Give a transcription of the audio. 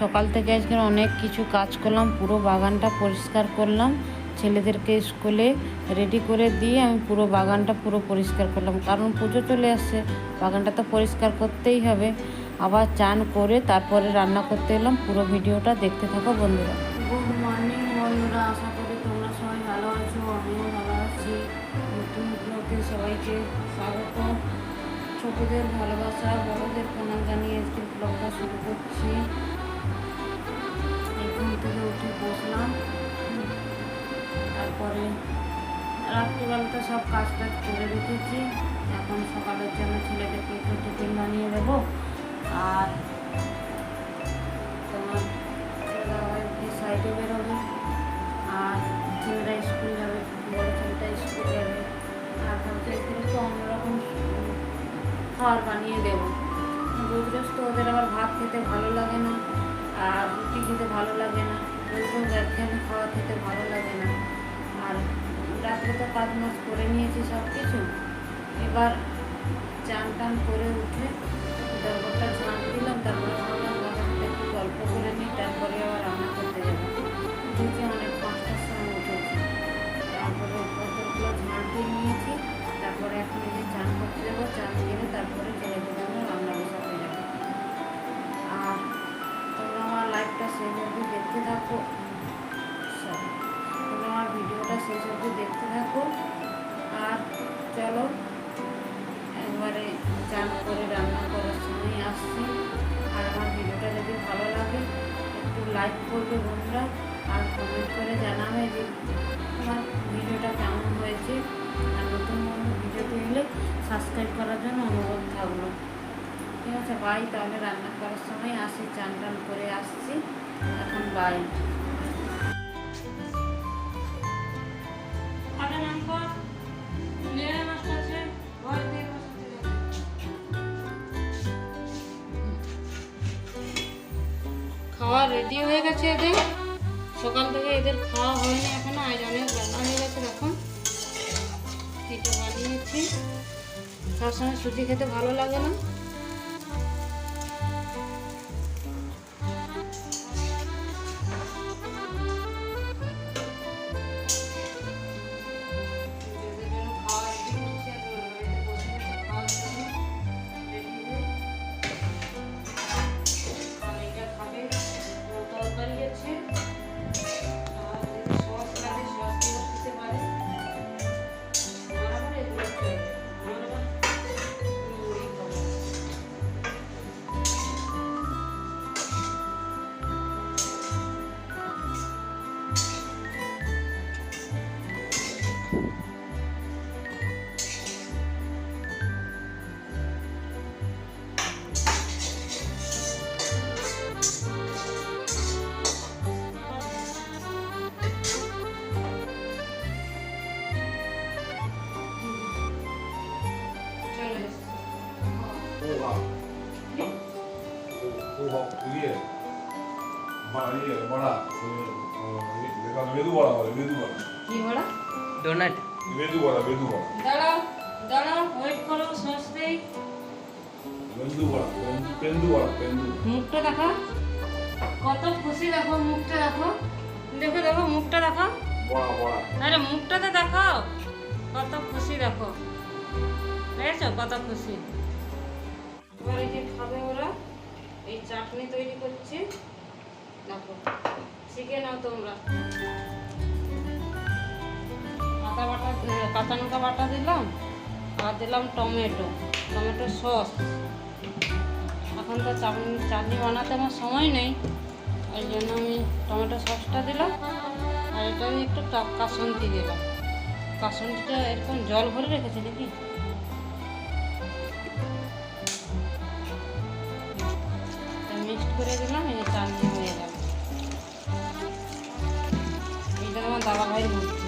সকাল থেকে আজকে অনেক কিছু কাজ করলাম, পুরো বাগানটা পরিষ্কার করলাম। ছেলেদেরকে স্কুলে রেডি করে দিয়ে আমি পুরো বাগানটা পুরো পরিষ্কার করলাম। কারণ পুজো চলে আসছে, বাগানটা তো পরিষ্কার করতেই হবে। আবার চান করে তারপরে রান্না করতে এলাম। পুরো ভিডিওটা দেখতে থাকো বন্ধুরা। গুড মর্নিং বন্ধুরা, আশা করি তোমরা সবাই ভালো আছো, আমিও ভালো আছি। নতুন সবাইকে স্বাগত ছোটদের ভালোবাসা, বড়দের রাত্রিবেলাতে সব কাজ টাজ করে রেখেছি। এখন সকালের জন্য ছেলেদেরকে একটু টিফিন বানিয়ে দেবো। আর তোমার সাইডে বেরোবে। আর ছেলেরা স্কুল যাবে ছেলেটা স্কুল যাবে। আর ভাবছি একটু একটু অন্যরকম খাবার বানিয়ে দেবো। রোজ তো ওদের আবার ভাত খেতে ভালো লাগে না, আর রুটি খেতে ভালো লাগে না রোজ রোজ একঘেয়েমি খাওয়া খেতে ভালো লাগে না। মাছ করে নিয়েছি সব কিছু এবার চান টান করে উঠে দরবারটা ঝাঁট দিলাম তারপরে চলো একবারে চান করে, রান্না করার সময় আসছি। আর আমার ভিডিওটা যদি ভালো লাগে, একটু লাইক করবে বন্ধুরা, আর কমেন্ট করে জানাবে যে আমার ভিডিওটা কেমন হয়েছে। আর নতুন নতুন ভিডিও দেখলে সাবস্ক্রাইব করার জন্য অনুরোধ থাকল। ঠিক আছে বাই তাহলে রান্না করার সময় আসি, চান টান করে আসছি। এখন বাই খাওয়া রেডি হয়ে গেছে এদের। সকাল থেকে এদের খাওয়া হয়নি এখন আজ অনেক বেলা হয়ে গেছে এখন। পিঠে বানিয়েছি। সবসময় সুজি খেতে ভালো লাগে না। 호박. 호박 그게 마 이게 뭐라 그어 내가 메두바라 말해 메두바라 কি বড়া ডোনাট 메두바라 메두바라 দাঁড়াও দাঁড়াও ওয়েট করো সস দেই 멘두바라 벤두바라 벤두 মুখটা দেখা কত খুশি দেখো মুখটা দেখো দেখো দেখো মুখটা দেখো 뭐라 뭐라 আরে মুখটাতে দেখাও কত খুশি দেখো দেখেছো কত খুশি এবার যে খাবে ওরা, এই চাটনি তৈরি করছে। দেখো, শিখে নাও তোমরা। আদা বাটা কাঁচা লঙ্কা বাটা দিলাম, আর দিলাম টমেটো টমেটো সস। এখন তো চাটনি চাটনি বানাতে আমার সময় নেই, ওই জন্য আমি টমেটো সসটা দিলাম, আর এটা আমি একটু কাসন্তি দিলাম। কাসন্তিটা এরকম জল ভরে রেখেছে নাকি করে দিলাম এই যে হয়ে গেল। এইটা আমার দাদা ভাইয়ের বুদ্ধি